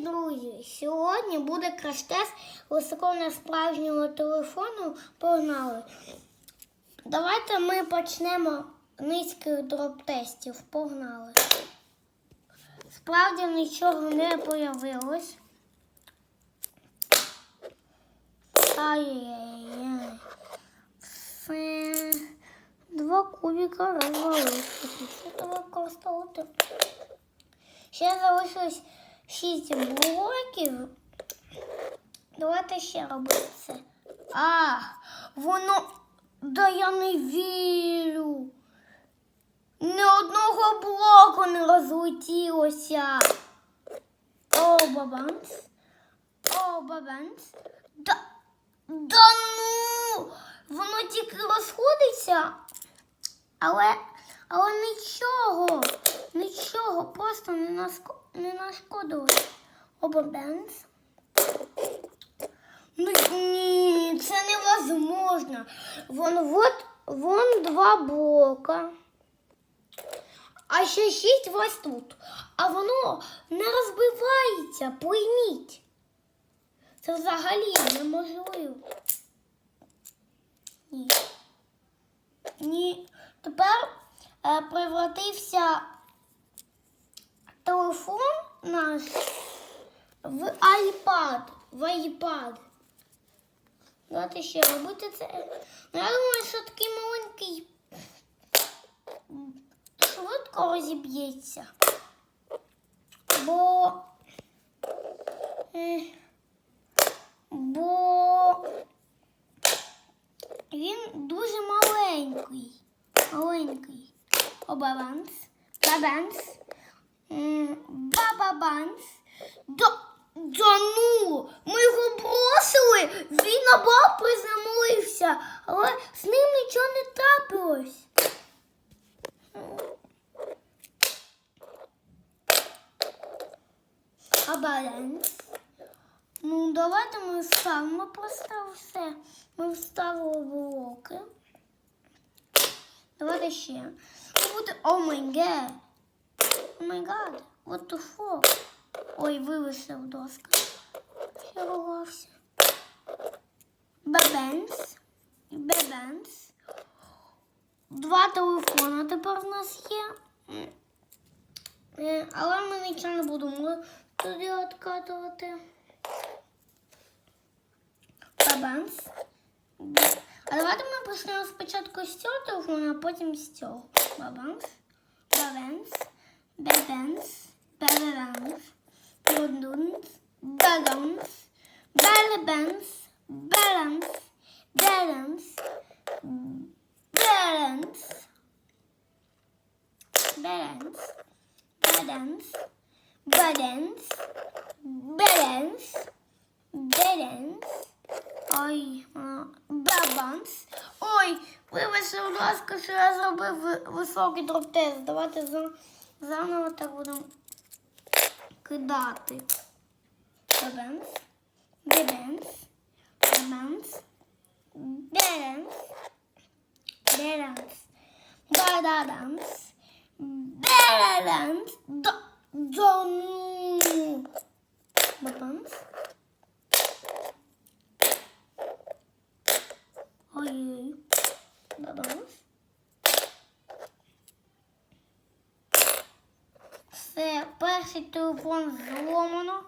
друзі! Сьогодні буде краш-тест високого справжнього телефону. Погнали! Давайте ми почнемо низьких дроп-тестів. Погнали. Справді нічого не появилось. Ай-яй-яй. Все. Два кубика розвалилися. Це використовувати? Ще залишилось 6 блоків. Давайте ще робити це. А, воно. Да я не вірю. Ні одного блоку не розлетілося. О, бабанс. О, бабанс. Да, да ну! Воно тільки розходиться, але, але нічого, нічого, просто не, наско, не нашкодило. Обабенс. Ну ні, це невозможно. Вон, вот, вон два блока. А ще шість ось тут. А воно не розбивається, пойміть. Це взагалі неможливо. Ні. Ні. Тепер превратився телефон наш в iPad. В iPad. Давайте ще робити це. Ну, я думаю, що такий маленький швидко розіб'ється. Бо. е, Бо він дуже маленький. Маленький. Обабанс. Бабанс. Бабабанс. Да, да ну! Ми його бросили, він на бал приземлився, але з ним нічого не трапилось. А? Ну, давайте ми вставимо просто все. Ми вставили блоки. Давайте ще. О май гад. О май гад. What the fuck? Ой, вивисив доска. Я ругався. Бебенс. Бебенс. Два телефона тепер в нас є. Е, Але ми нічого не будемо туди відкатувати. Бабанс. А давайте ми почнемо спочатку з цього телефону, а потім з цього. Бабанс. Бабенс. Бебенс. Бебебенс. Бадунс. Бадунс. Белебенс. Беленс. Беленс. Беленс. Беленс. Баденс. Баденс. Беленс. Беленс. Ой, а, бабанс. Ой, вибачте, будь ласка, що я зробив ви- високий дроп-тест. Давайте за- заново так будемо кидати. Бабанс. Бебенс. Бабанс. Беренс. Беренс. Бададанс. Беренс. Да, да ну. Бабанс. Ой-ой. Бабанс. Все, перший телефон зломано.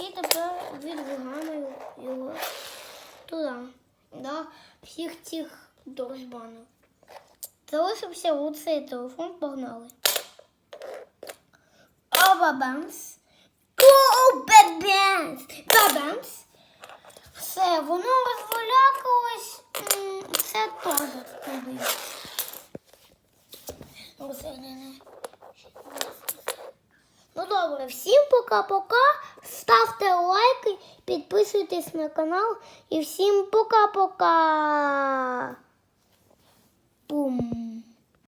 І тепер відвигаємо його туди. Да, всіх цих дружбанок. Залишився оцей телефон, погнали. О, бабанс. О. Бабанс. Все, воно розвалякалось. М, Це теж туди. Ну добре, всім пока-пока. Ставте лайки, підписуйтесь на канал і всім пока-пока. Бум.